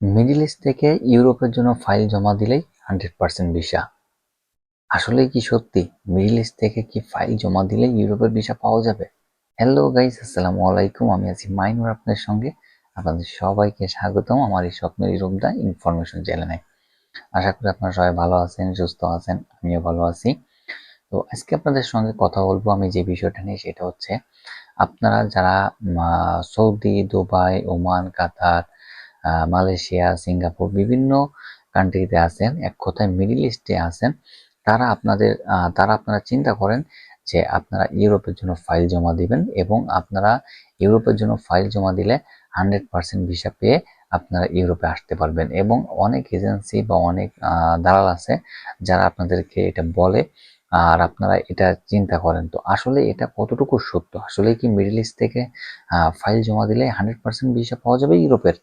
Middle east থেকে ইউরোপের জন্য ফাইল জমা দিলেই হান্ড্রেড পার্সেন্ট ভিসা। আসলে কি সত্যি? মিডল ইস্ট থেকে কি ফাইল জমা দিলেই ইউরোপের ভিসা পাওয়া যাবে? হ্যালো গাইস আসসালামু আলাইকুম। আমি আছি মাইনুর আপনার সঙ্গে। আপনাদের সবাইকে স্বাগতম আমার এই স্বপ্নের ইউরোপদা ইনফরমেশন চ্যানেলে। আশা করি আপনারা সবাই ভালো আছেন, সুস্থ আছেন, আমিও ভালো আছি। তো আজকে আপনাদের সঙ্গে কথা বলব আমি যে বিষয়টা নিয়ে, সেটা হচ্ছে আপনারা যারা Saudi, Dubai, Oman, Qatar Malaysia, Singapore বিভিন্ন কান্ট্রিতে আছেন, এক কথায় মিডিল ইস্টে আছেন। তারা আপনাদের তারা আপনারা চিন্তা করেন যে আপনারা ইউরোপের জন্য ফাইল জমা দিবেন এবং আপনারা ইউরোপের জন্য ফাইল জমা দিলে হান্ড্রেড পার্সেন্ট ভিসা পেয়ে আপনারা ইউরোপে আসতে পারবেন এবং অনেক এজেন্সি বা অনেক দালাল আছে যারা আপনাদেরকে এটা বলে আর আপনারা এটা চিন্তা করেন। তো আসলে এটা কতটুকু সত্য? আসলে কি মিডল ইস্ট থেকে ফাইল জমা দিলে হান্ড্রেড পার্সেন্ট ভিসা পাওয়া যাবে ইউরোপের?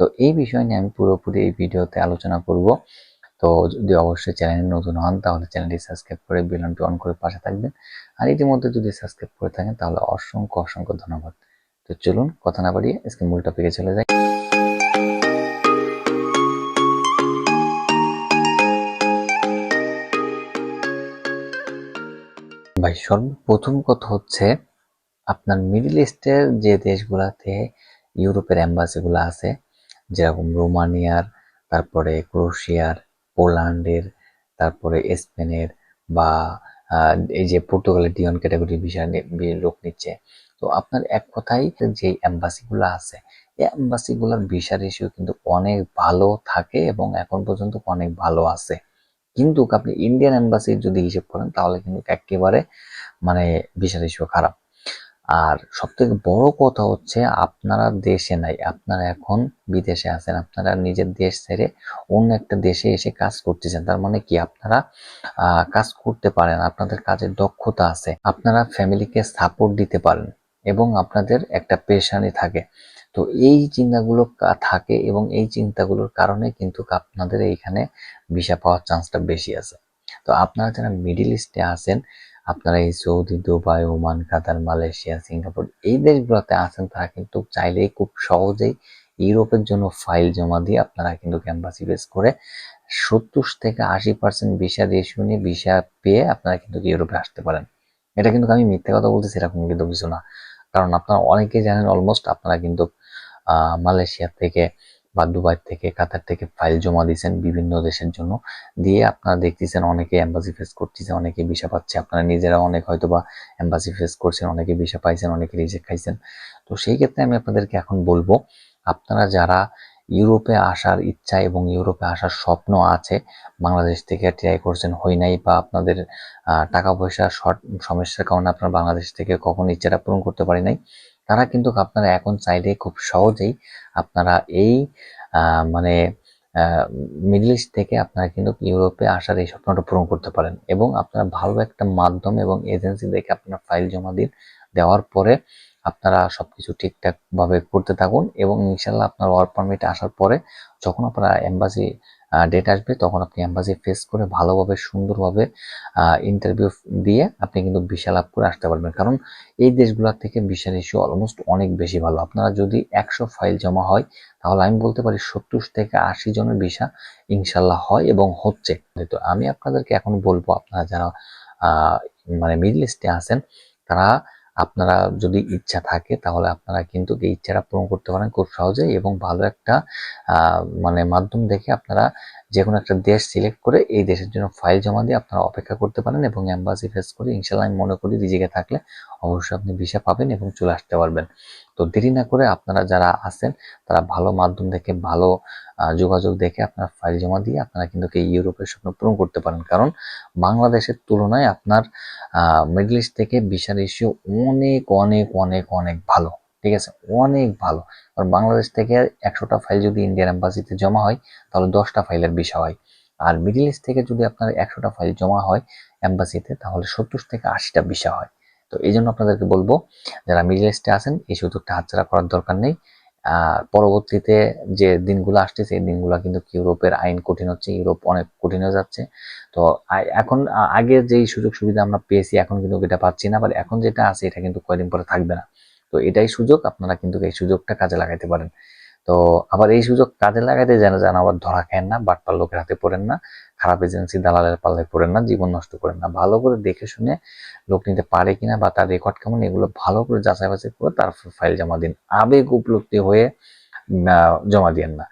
তো এই বিষয় নিয়ে আমি পুরোপুরি এই ভিডিওতে আলোচনা করব। তো যদি অবশ্যই চ্যানেলে নতুন হন, তাহলে চ্যানেলটি সাবস্ক্রাইব করে বেলনটি অন করে পাশে থাকবেন। আর ইতিমধ্যে যদি সাবস্ক্রাইব করে থাকেন, তাহলে অসংখ্য অসংখ্য ধন্যবাদ। তো চলুন, কথা না বাড়িয়ে আজকে মূল টপিকে চলে যাই। ভাই, সর্বপ্রথম কথা হচ্ছে, আপনার মিডিল ইস্টের যে দেশগুলাতে, ইউরোপের অ্যাম্বাসিগুলো আছে যেরকম রোমানিয়ার, তারপরে ক্রোশিয়ার, পোল্যান্ডের, তারপরে স্পেনের বা এই যে পর্তুগালের ডিওন ক্যাটাগরি বিষয় লোক নিচ্ছে। তো আপনার এক কথাই যে অ্যাম্বাসিগুলো আছে, এই অ্যাম্বাসিগুলোর ভিসা রেশিও কিন্তু অনেক ভালো থাকে এবং এখন পর্যন্ত অনেক ভালো আছে। কিন্তু আপনি ইন্ডিয়ান অ্যাম্বাসির যদি হিসেব করেন, তাহলে কিন্তু একেবারে মানে ভিসা রেশিও খারাপ। আর সব থেকে বড় কথা হচ্ছে আপনারা দেশে নাই, আপনারা এখন বিদেশে আছেন, আপনারা নিজের দেশ ছেড়ে অন্য একটা দেশে এসে কাজ করতেছেন। তার মানে কি? আপনারা কাজ করতে পারেন, আপনাদের কাজের দক্ষতা আছে, আপনারা ফ্যামিলিকে সাপোর্ট দিতে পারেন এবং আপনাদের একটা পেশানি থাকে। তো এই চিন্তাগুলো থাকে এবং এই চিন্তাগুলোর কারণে কিন্তু আপনাদের এইখানে ভিসা পাওয়ার চান্সটা বেশি আছে। তো আপনারা যারা মিডিল ইস্টে আছেন আপনারা এই Saudi, Dubai, Oman, Qatar, Malaysia, Singapore এই দেশগুলোতে আছেন, তারা কিন্তু চাইলেই খুব সহজেই ইউরোপের জন্য ফাইল জমা দিয়ে আপনারা কিন্তু ক্যাম্পাসি বেস করে সত্তর থেকে আশি পার্সেন্ট ভিসা রেশিও নিয়ে ভিসা পেয়ে আপনারা কিন্তু ইউরোপে আসতে পারেন। এটা কিন্তু আমি মিথ্যে কথা বলতেছি, এরকম কিন্তু কিছু না। কারণ আপনারা অনেকেই জানেন, অলমোস্ট আপনারা কিন্তু মালয়েশিয়া থেকে বা দুবাই থেকে, কাতার থেকে ফাইল জমা দিয়েছেন বিভিন্ন দেশের জন্য। দিয়ে আপনারা দেখতেছেন অনেকে এম্বাসি ফেস করতেছে, অনেকে ভিসা পাচ্ছে। আপনারা নিজেরা অনেক হয়তো বা এম্বাসি ফেস করছেন, অনেকে ভিসা পাইছেন, অনেকে রিজেক্ট খাইছেন। তো সেই ক্ষেত্রে আমি আপনাদেরকে এখন বলব, আপনারা যারা ইউরোপে আসার ইচ্ছা এবং ইউরোপে আসার স্বপ্ন আছে, বাংলাদেশ থেকে ট্রাই করছেন হয় নাই বা আপনাদের টাকা পয়সা শর্ট সমস্যার কারণে আপনারা বাংলাদেশ থেকে কখন ইচ্ছাটা পূরণ করতে পারি নাই তারা কিন্তু আপনারা এখন চাইলে খুব সহজেই আপনারা এই মানে মিডল ইস্ট থেকে আপনারা কিন্তু ইউরোপে আসার এই স্বপ্নটা পূরণ করতে পারেন এবং আপনারা ভালো একটা মাধ্যম এবং এজেন্সি দেখে আপনারা ফাইল জমা দিন, দেওয়ার পরে আপনারা সবকিছু ঠিকঠাকভাবে করতে থাকুন এবং ইনশাল্লাহ আপনার ওয়ার্ক পারমিট আসার পরে যখন আপনারা এম্বাসি ডেট আসবে, তখন আপনি অ্যাম্বাসি ফেস করে ভালোভাবে, সুন্দরভাবে ইন্টারভিউ দিয়ে আপনি কিন্তু ভিসা লাভ করে আসতে পারবেন। কারণ এই দেশগুলোর থেকে ভিসা রেশিও অলমোস্ট অনেক বেশি ভালো। আপনারা যদি একশো ফাইল জমা হয়, তাহলে আমি বলতে পারি সত্তর থেকে আশি জনের ভিসা ইনশাল্লাহ হয় এবং হচ্ছে। তো আমি আপনাদেরকে এখন বলব, আপনারা যারা মানে মিডল ইস্টে আছেন, তারা আপনারা যদি ইচ্ছা থাকে, তাহলে আপনারা কিন্তু এই ইচ্ছাটা পূরণ করতে পারেন খুব সহজে এবং ভালো একটা মানে মাধ্যম দেখে আপনারা যে কোনো একটা দেশ সিলেক্ট করে এই দেশের জন্য ফাইল জমা দিয়ে আপনারা অপেক্ষা করতে পারেন এবং অ্যাম্বাসি ফেস করে ইনশাল্লাহ আমি মনে করি রিজিকে থাকলে অবশ্যই আপনি ভিসা পাবেন এবং চলে আসতে পারবেন। তো দেরি না করে আপনারা যারা আছেন, তারা ভালো মাধ্যম দেখে, ভালো যোগাযোগ দেখে আপনার ফাইল জমা দিয়ে আপনারা কিন্তু ইউরোপের স্বপ্ন পূরণ করতে পারেন। কারণ বাংলাদেশের তুলনায় আপনার মিডল ইস্ট থেকে ভিসা রেশিও অনেক অনেক অনেক অনেক ভালো। ঠিক আছে? অনেক ভালো। কারণ বাংলাদেশ থেকে একশোটা ফাইল যদি ইন্ডিয়ান এম্বাসিতে জমা হয়, তাহলে দশটা ফাইলের বিষা হয়। আর মিডল ইস্ট থেকে যদি আপনার একশোটা ফাইল জমা হয় এম্বাসিতে তাহলে সত্তর থেকে আশিটা বিষা হয়। তো এই জন্য আপনাদেরকে বলব, যারা মিডিল ইস্টে আছেন, এই সুযোগটা হাতছাড়া করার দরকার নেই। পরবর্তীতে যে দিনগুলো আসছে, সেই দিনগুলো কিন্তু ইউরোপের আইন কঠিন হচ্ছে, ইউরোপ অনেক কঠিন হয়ে যাচ্ছে। তো এখন আগে যেই সুযোগ সুবিধা আমরা পেয়েছি, এখন কিন্তু এটা পাচ্ছি না বাট এখন যেটা আছে, এটা কিন্তু কয়দিন পরে থাকবে না। তো এটাই সুযোগ, আপনারা কিন্তু এই সুযোগটা কাজে লাগাইতে পারেন। তো আবার এই সুযোগ কাজে লাগাইতে যেন যেন আবার ধরা খায় না, বাটপার লোকের হাতে পড়েন না, খারাপ এজেন্সি দালালের পাল্লায় পড়েন না, জীবন নষ্ট করেন না। ভালো করে দেখে শুনে লোক নিতে পারে কিনা বা তার রেকর্ড কেমন, এগুলো ভালো করে যাচাই বাছাই করে তারপর ফাইল জমা দিন। আবেগ উপলব্ধি হয়ে জমা দিয়েন না।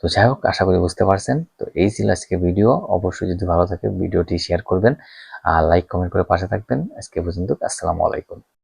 তো যাই হোক, আশা করি বুঝতে পারছেন। তো এই ছিল আজকে ভিডিও অবশ্যই যদি ভালো থাকে ভিডিওটি শেয়ার করবেন। আর লাইক কমেন্ট করে পাশে থাকবেন। আজকে পর্যন্ত, আসসালামু আলাইকুম।